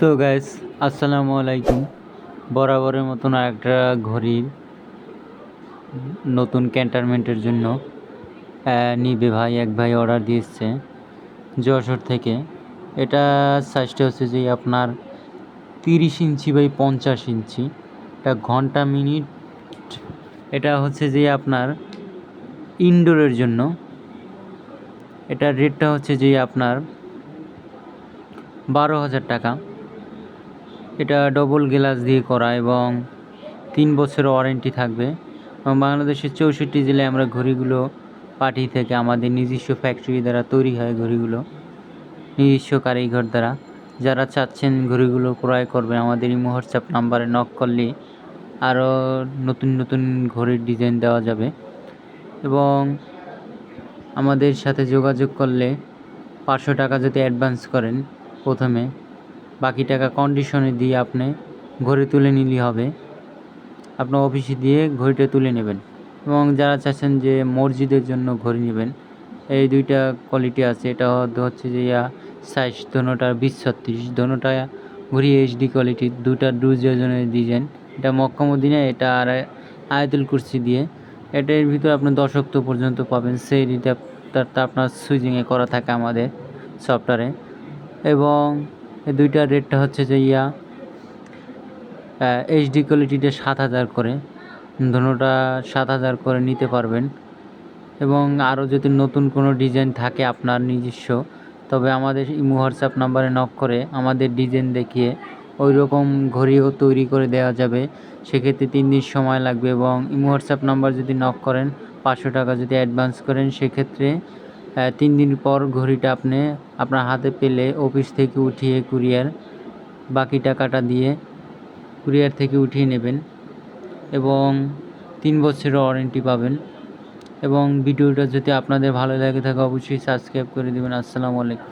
So guys, আসসালামু আলাইকুম। বরাবরের মতন একটা ঘড়ির নতুন ক্যান্টারমেন্টের জন্য নিবে ভাই, এক ভাই অর্ডার দিয়েছে যশোর থেকে। এটা সাইজটা হচ্ছে যে আপনার তিরিশ ইঞ্চি বাই পঞ্চাশ ইঞ্চি। এটা ঘণ্টা মিনিট। এটা হচ্ছে যে আপনার ইনডোরের জন্য। এটার রেটটা হচ্ছে যে আপনার বারো হাজার টাকা। এটা ডবল গ্লাস দিয়ে করা এবং তিন বছর ওয়ারেন্টি থাকবে। এবং বাংলাদেশের চৌষট্টি জেলায় আমরা ঘড়িগুলো পার্টি থেকে। আমাদের নিজস্ব ফ্যাক্টরি দ্বারা তৈরি হয় ঘড়িগুলো, নিজস্ব কারিগর দ্বারা। যারা চাচ্ছেন ঘড়িগুলো ক্রয় করবেন, আমাদের এই হোয়াটসঅ্যাপ নাম্বারে নক করলে আরও নতুন নতুন ঘড়ির ডিজাইন দেওয়া যাবে। এবং আমাদের সাথে যোগাযোগ করলে পাঁচশো টাকা যদি অ্যাডভান্স করেন প্রথমে বাকি টাকা কন্ডিশনে দিয়ে আপনি ঘড়ি তুলে নিলে হবে। আপনার অফিসে দিয়ে ঘড়িটা তুলে নেবেন এবং যারা চাচ্ছেন যে মসজিদের জন্য ঘড়ি নেবেন, এই দুইটা কোয়ালিটি আছে। এটা হচ্ছে- যে ইয়া সাইজ দোনোটা বিশ ছত্রিশ, দোনোটা ঘড়ি এইচডি কোয়ালিটির দুটা ডুজ ওজনের ডিজাইন এটা মক্কামুদ্দিনে এটা আর আয়াতুল কুরসি দিয়ে। এটার ভিতরে আপনি দশক্ত পর্যন্ত পাবেন। সেই রিটা তার আপনার সুইচিংয়ে করা থাকে আমাদের সফটওয়্যারে এবং এই দুইটার রেটটা হচ্ছে যে ইয়া এইচডি কোয়ালিটিটা সাত হাজার করে। ধনুটা সাত হাজার করে নিতে পারবেন। এবং আরও যদি নতুন কোনো ডিজাইন থাকে আপনার নিজস্ব, তবে আমাদের ইমো হোয়াটসঅ্যাপ নাম্বারে নক করে আমাদের ডিজাইন দেখিয়ে ওই রকম ঘড়িও তৈরি করে দেওয়া যাবে। সেক্ষেত্রে তিন দিন সময় লাগবে এবং ইমো হোয়াটসঅ্যাপ নাম্বার যদি নক করেন, পাঁচশো টাকা যদি অ্যাডভান্স করেন, সেক্ষেত্রে তিন দিন পর ঘড়িটা আপনি আপনার হাতে পেলে অফিস থেকে উঠিয়ে কুরিয়ার বাকি টাকাটা দিয়ে কুরিয়ার থেকে উঠিয়ে নেবেন এবং তিন বছরের ওয়ারেন্টি পাবেন এবং ভিডিওটা যদি আপনাদের ভালো লাগে থাকে অবশ্যই সাবস্ক্রাইব করে দেবেন। আসসালামু আলাইকুম।